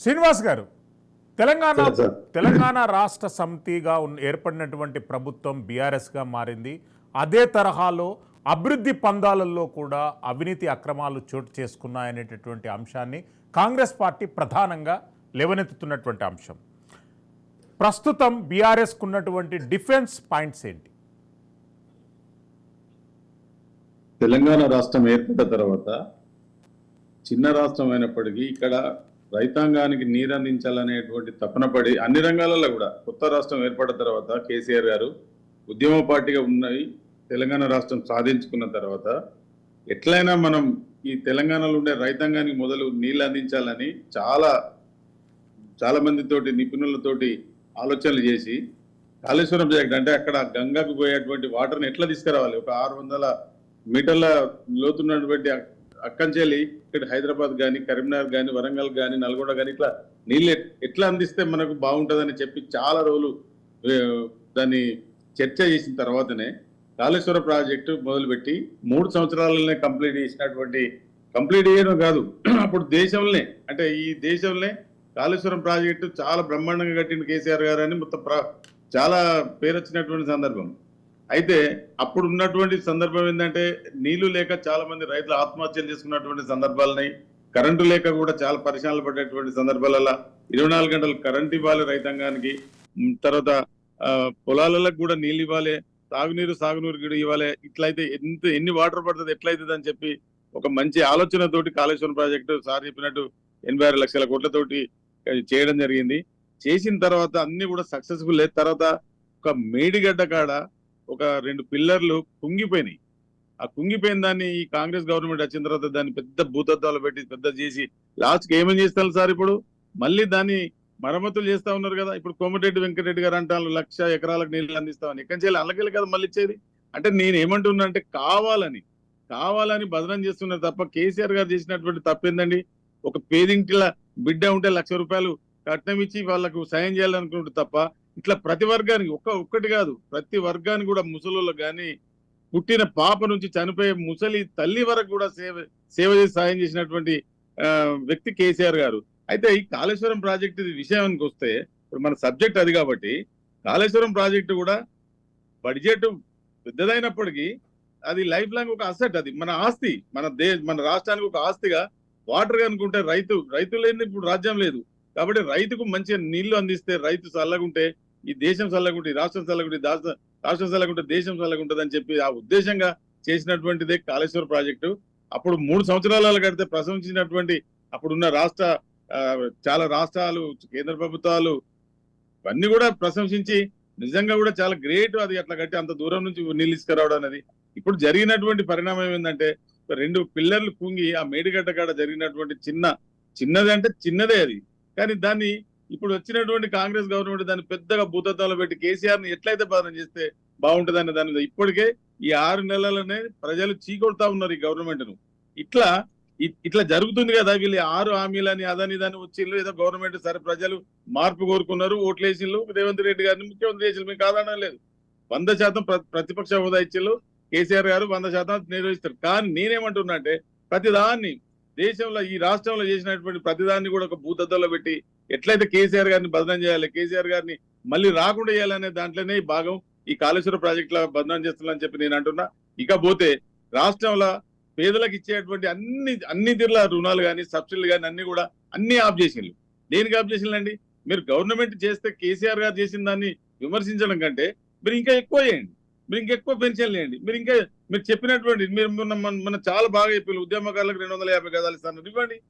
శ్రీనివాస్ గారు తెలంగాణ. తెలంగాణ రాష్ట్ర సమితిగా ఉన్న ఏర్పడినటువంటి ప్రభుత్వం బీఆర్ఎస్గా మారింది. అదే తరహాలో అభివృద్ధి పందాలలో కూడా అవినీతి అక్రమాలు చోటు చేసుకున్నాయనేటటువంటి అంశాన్ని కాంగ్రెస్ పార్టీ ప్రధానంగా లేవనెత్తుతున్నటువంటి అంశం. ప్రస్తుతం బీఆర్ఎస్కు ఉన్నటువంటి డిఫెన్స్ పాయింట్స్ ఏంటి? తెలంగాణ రాష్ట్రం ఏర్పడ్డ తర్వాత చిన్న రాష్ట్రం అయినప్పటికీ ఇక్కడ రైతాంగానికి నీరు అందించాలనేటువంటి తపన పడి అన్ని రంగాలలో కూడా కొత్త రాష్ట్రం ఏర్పడిన తర్వాత కేసీఆర్ గారు ఉద్యమ పార్టీగా ఉన్నాయి తెలంగాణ రాష్ట్రం సాధించుకున్న తర్వాత ఎట్లయినా మనం ఈ తెలంగాణలో ఉండే రైతాంగానికి మొదలు నీళ్ళు అందించాలని చాలా చాలా మందితోటి నిపుణులతోటి ఆలోచనలు చేసి కాళేశ్వరం ప్రాజెక్ట్ అంటే అక్కడ గంగకు పోయేటువంటి వాటర్ని ఎట్లా తీసుకురావాలి? ఒక ఆరు వందల మీటర్ల లోతున్నటువంటి అక్కంచేలి అక్కంచెల్లి ఇక్కడ హైదరాబాద్ కానీ కరీంనగర్ కానీ వరంగల్ కానీ నల్గొండ కానీ ఇట్లా నీళ్ళు ఎట్లా అందిస్తే మనకు బాగుంటుందని చెప్పి చాలా రోజులు దాన్ని చర్చ చేసిన తర్వాతనే కాళేశ్వర ప్రాజెక్టు మొదలుపెట్టి మూడు సంవత్సరాలనే కంప్లీట్ చేసినటువంటి కంప్లీట్ చేయడం కాదు. అప్పుడు దేశంలోనే అంటే ఈ దేశంలోనే కాళేశ్వరం ప్రాజెక్టు చాలా బ్రహ్మాండంగా కట్టిన కేసీఆర్ గారు అని మొత్తం ప్ర- చాలా పేరు వచ్చినటువంటి సందర్భం. అయితే అప్పుడు ఉన్నటువంటి సందర్భం ఏంటంటే నీళ్ళు లేక చాలా మంది రైతులు ఆత్మహత్యలు చేసుకున్నటువంటి సందర్భాలున్నాయి. కరెంటు లేక కూడా చాలా పరిశ్రమలు పడేటువంటి సందర్భాలలో ఇరవై నాలుగు గంటలు కరెంట్ ఇవ్వాలి రైతాంగానికి. తర్వాత పొలాలకు కూడా నీళ్ళు ఇవ్వాలి తాగునీరు సాగునీరు కూడా ఇవ్వాలి. ఇట్లయితే ఎంత ఎన్ని వాటర్ పడుతుంది ఎట్లయితుంది అని చెప్పి ఒక మంచి ఆలోచనతోటి కాళేశ్వరం ప్రాజెక్టు సార్ చెప్పినట్టు ఎనభై ఆరు లక్షల కోట్లతోటి చేయడం జరిగింది. చేసిన తర్వాత అన్ని కూడా సక్సెస్ఫుల్ లేదు. తర్వాత ఒక మేడిగడ్డ కాడ ఒక రెండు పిల్లర్లు కుంగిపోయినాయి. ఆ కుంగిపోయిన దాన్ని ఈ కాంగ్రెస్ గవర్నమెంట్ వచ్చిన తర్వాత దాన్ని పెద్ద భూతత్వాలు పెట్టి పెద్ద చేసి లాస్ట్కి చేస్తారు సార్ ఇప్పుడు? మళ్ళీ దాన్ని మరమ్మతులు చేస్తా ఉన్నారు కదా. ఇప్పుడు కోమటిరెడ్డి వెంకటరెడ్డి గారు అంటారు లక్ష ఎకరాలకు నీళ్ళు అందిస్తామని. ఎక్కడి చేయాలి అల్లకెళ్ళి కదా మళ్ళీ ఇచ్చేది? అంటే నేను ఏమంటున్నా అంటే కావాలని కావాలని భద్రం చేస్తున్నారు తప్ప కేసీఆర్ గారు చేసినటువంటి తప్పేందండి ఒక పేదింటిల బిడ్డ ఉంటే లక్ష రూపాయలు కట్నం ఇచ్చి వాళ్ళకు సాయం చేయాలనుకుంటే తప్ప ఇట్లా ప్రతి వర్గానికి ఒక్క ఒక్కటి కాదు ప్రతి వర్గానికి కూడా ముసలు కానీ పుట్టిన పాప నుంచి చనిపోయే ముసలి తల్లి వరకు కూడా సేవ సేవ చేసి సాయం చేసినటువంటి వ్యక్తి కేసీఆర్ గారు. అయితే ఈ కాళేశ్వరం ప్రాజెక్టు విషయానికి వస్తే ఇప్పుడు మన సబ్జెక్ట్ అది కాబట్టి కాళేశ్వరం ప్రాజెక్టు కూడా బడ్జెట్ పెద్దదైనప్పటికీ అది లైఫ్ లాంగ్ ఒక అసెట్ అది. మన ఆస్తి మన దే మన రాష్ట్రానికి ఒక ఆస్తిగా వాటర్ అనుకుంటే రైతు రైతు లేని ఇప్పుడు రాజ్యం లేదు. కాబట్టి రైతుకు మంచి నీళ్ళు అందిస్తే రైతు చల్లగుంటే ఈ దేశం చల్లగుంటే ఈ రాష్ట్రం చల్లగుంటే రాష్ట్రం చల్లగుంటే దేశం చల్లగుంటుంది అని చెప్పి ఆ ఉద్దేశంగా చేసినటువంటిదే కాళేశ్వర ప్రాజెక్టు. అప్పుడు మూడు సంవత్సరాలు కడితే ప్రశంసించినటువంటి అప్పుడున్న రాష్ట్ర చాలా రాష్ట్రాలు కేంద్ర ప్రభుత్వాలు ఇవన్నీ కూడా ప్రశంసించి నిజంగా కూడా చాలా గ్రేట్ అది అట్లా కట్టి అంత దూరం నుంచి నీళ్ళు తీసుకురావడం అనేది. ఇప్పుడు జరిగినటువంటి పరిణామం ఏంటంటే రెండు పిల్లర్లు కుంగి ఆ మేడిగడ్డ కాడ జరిగినటువంటి చిన్న చిన్నది అంటే చిన్నదే అది. కానీ దాన్ని ఇప్పుడు వచ్చినటువంటి కాంగ్రెస్ గవర్నమెంట్ దాన్ని పెద్దగా భూతత్వంలో పెట్టి కేసీఆర్ని ఎట్లయితే బాధన చేస్తే బాగుంటుందనే దాని మీద ఇప్పటికే ఈ ఆరు నెలలనే ప్రజలు చీకొడతా ఉన్నారు ఈ గవర్నమెంట్ను ఇట్లా ఇట్లా జరుగుతుంది కదా వీళ్ళు ఆరు హామీలని అదని దాన్ని వచ్చిండ్రు ఏదో గవర్నమెంట్ సరే ప్రజలు మార్పు కోరుకున్నారు ఓట్లు వేసిండ్రు రేవంత్ రెడ్డి గారిని ముఖ్యమంత్రి చేసిండ్రు మేము కాదనడం లేదు. వంద శాతం ప్రతిపక్ష హోదా ఇచ్చిళ్ళు కేసీఆర్ గారు వంద శాతం నిర్వహిస్తారు. కానీ నేనేమంటున్నా అంటే ప్రతిదాన్ని దేశంలో ఈ రాష్ట్రంలో చేసినటువంటి ప్రతిదాన్ని కూడా ఒక భూతద్దలో పెట్టి ఎట్లయితే కేసీఆర్ గారిని బదనం చేయాలి కేసీఆర్ గారిని మళ్ళీ రాకుండా చేయాలనే దాంట్లోనే ఈ భాగం ఈ కాళేశ్వర ప్రాజెక్ట్లో బదనం చేస్తున్నారని చెప్పి నేను అంటున్నా. ఇకపోతే రాష్ట్రంలో పేదలకు ఇచ్చేటువంటి అన్ని అన్ని తీర్ల రుణాలు కానీ సబ్సిడీలు కానీ అన్ని కూడా అన్ని ఆఫ్ చేసిండ్రు దేనికి ఆఫ్ చేసిండ్రండి మీరు గవర్నమెంట్ చేస్తే కేసీఆర్ గారు చేసిన దాన్ని విమర్శించడం కంటే మీరు ఇంకా ఎక్కువ చేయండి. మీరు ఇంకెక్కువ పెన్షన్ లేండి. మీరు ఇంకా మీరు చెప్పినటువంటి మీరు మన- చాలా బాగా చెప్పారు. ఉద్యమకారులకు రెండు వందల యాభై గదాలు ఇస్తాను ఇవ్వండి.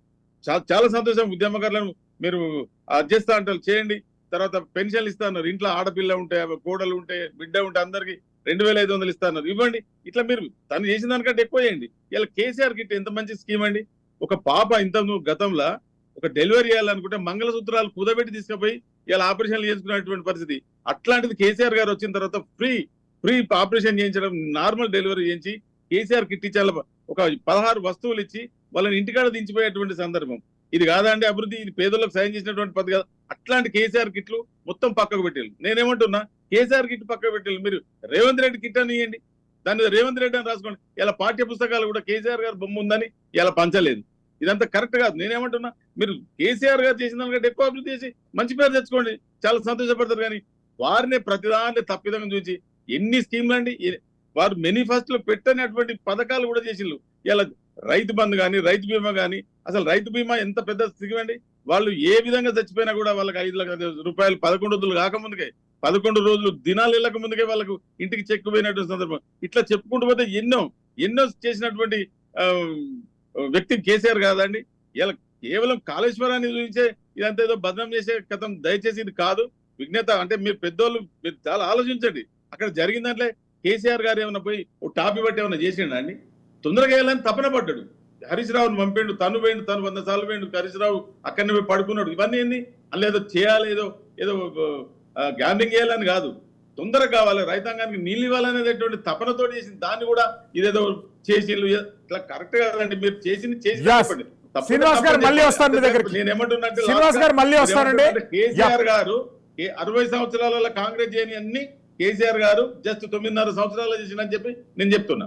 చాలా చాలా సంతోషం. ఉద్యమకారులను మీరు అడ్జస్ట్ అంటారు చేయండి. తర్వాత పెన్షన్లు ఇస్తాను ఇంట్లో ఆడపిల్ల ఉంటే కోడలు ఉంటే బిడ్డ ఉంటే అందరికి రెండు వేల ఐదు వందలు ఇస్తాను ఇవ్వండి. ఇట్లా మీరు తను చేసిన దానికంటే ఎక్కువ చేయండి. ఇలా కేసీఆర్ కిట్ ఎంత మంచి స్కీమ్ అండి? ఒక పాప ఇంత గతంలో ఒక డెలివరీ చేయాలనుకుంటే మంగళసూత్రాలు కుదబెట్టి తీసుకుపోయి ఇలా ఆపరేషన్లు చేసుకునేటువంటి పరిస్థితి. అట్లాంటిది కేసీఆర్ గారు వచ్చిన తర్వాత ఫ్రీ ఫ్రీ ఆపరేషన్ చేయించడం నార్మల్ డెలివరీ చేయించి కేసీఆర్ కిట్ ఇచ్చాల ఒక పదహారు వస్తువులు ఇచ్చి వాళ్ళని ఇంటికాడ దించిపోయేటువంటి సందర్భం. ఇది కాదండి అభివృద్ధి ఇది పేదలకు సాయం చేసినటువంటి పద్ధతి కాదు. అట్లాంటి కేసీఆర్ కిట్లు మొత్తం పక్కకు పెట్టారు నేనేమంటున్నా కేసీఆర్ కిట్ పక్కకు పెట్టారు మీరు రేవంత్ రెడ్డి కిట్ అని ఇవ్వండి దాని మీద రేవంత్ రెడ్డి అని రాసుకోండి. ఇలా పాఠ్య పుస్తకాలు కూడా కేసీఆర్ గారు బొమ్మ ఉందని ఇలా పంచలేదు. ఇదంతా కరెక్ట్ కాదు. నేనేమంటున్నా మీరు కేసీఆర్ గారు చేసిన దానికంటే ఎక్కువ అభివృద్ధి చేసి మంచి పేరు తెచ్చుకోండి. చాలా సంతోషపడతారు కానీ వారినే ప్రతిదాన్ని తప్పిదంగా చూసి ఎన్ని స్కీమ్లు అండి? వారు మేనిఫెస్టోలో పెట్టనటువంటి పథకాలు కూడా చేసిండ్రు. ఇలా రైతు బంధు కానీ రైతు బీమా కానీ అసలు రైతు బీమా ఎంత పెద్ద స్కీమ్ అండి వాళ్ళు ఏ విధంగా చచ్చిపోయినా కూడా వాళ్ళకి ఐదు లక్షల రూపాయలు పదకొండు రోజులు కాకముందుకే పదకొండు రోజులు దినాలు వెళ్ళక ముందుకే వాళ్ళకు ఇంటికి చెక్ పోయినటువంటి సందర్భం. ఇట్లా చెప్పుకుంటూ పోతే ఎన్నో ఎన్నో చేసినటువంటి వ్యక్తి కేసీఆర్ కాదండి. ఇలా కేవలం కాళేశ్వరాన్ని చూపించే ఇదంతా ఏదో బదనం చేసే కథం దయచేసి ఇది కాదు. విజ్ఞత అంటే మీరు పెద్దోళ్ళు మీరు చాలా ఆలోచించండి. అక్కడ జరిగిందంటే కేసీఆర్ గారు ఏమైనా పోయి ఓ టాపి బట్టి ఏమైనా చేసిండ అండి? తొందరగా వెళ్ళాలని తపన పడ్డాడు. హరీష్ రావుని పంపిండు తను పోయిండు తను వంద సార్లు పోయిండు హరీష్ రావు అక్కడనే పోయి పడుకున్నాడు. ఇవన్నీ ఏంది? అల్ల ఏదో చేయాలి ఏదో ఏదో గ్యాంబింగ్ చేయాలని కాదు. తొందరగా కావాలి. రైతాంగానికి నీళ్ళు ఇవ్వాలనేటువంటి తపనతో చేసింది. దాన్ని కూడా ఇదేదో చేసి ఇట్లా కరెక్ట్ కాదండి. మీరు చేసింది చేసి శ్రీనివాస్ గారు మళ్ళీ. వస్తాను మీ దగ్గరికి. నేను ఏమంటున్నట్టు శ్రీనివాస్ గారు మళ్ళీ వస్తానండి కేసీఆర్ గారు అరవై సంవత్సరాల కాంగ్రెస్ చేయని అన్ని కేసీఆర్ గారు జస్ట్ తొమ్మిదిన్నర సంవత్సరాలు చేసిందని చెప్పి నేను చెప్తున్నా.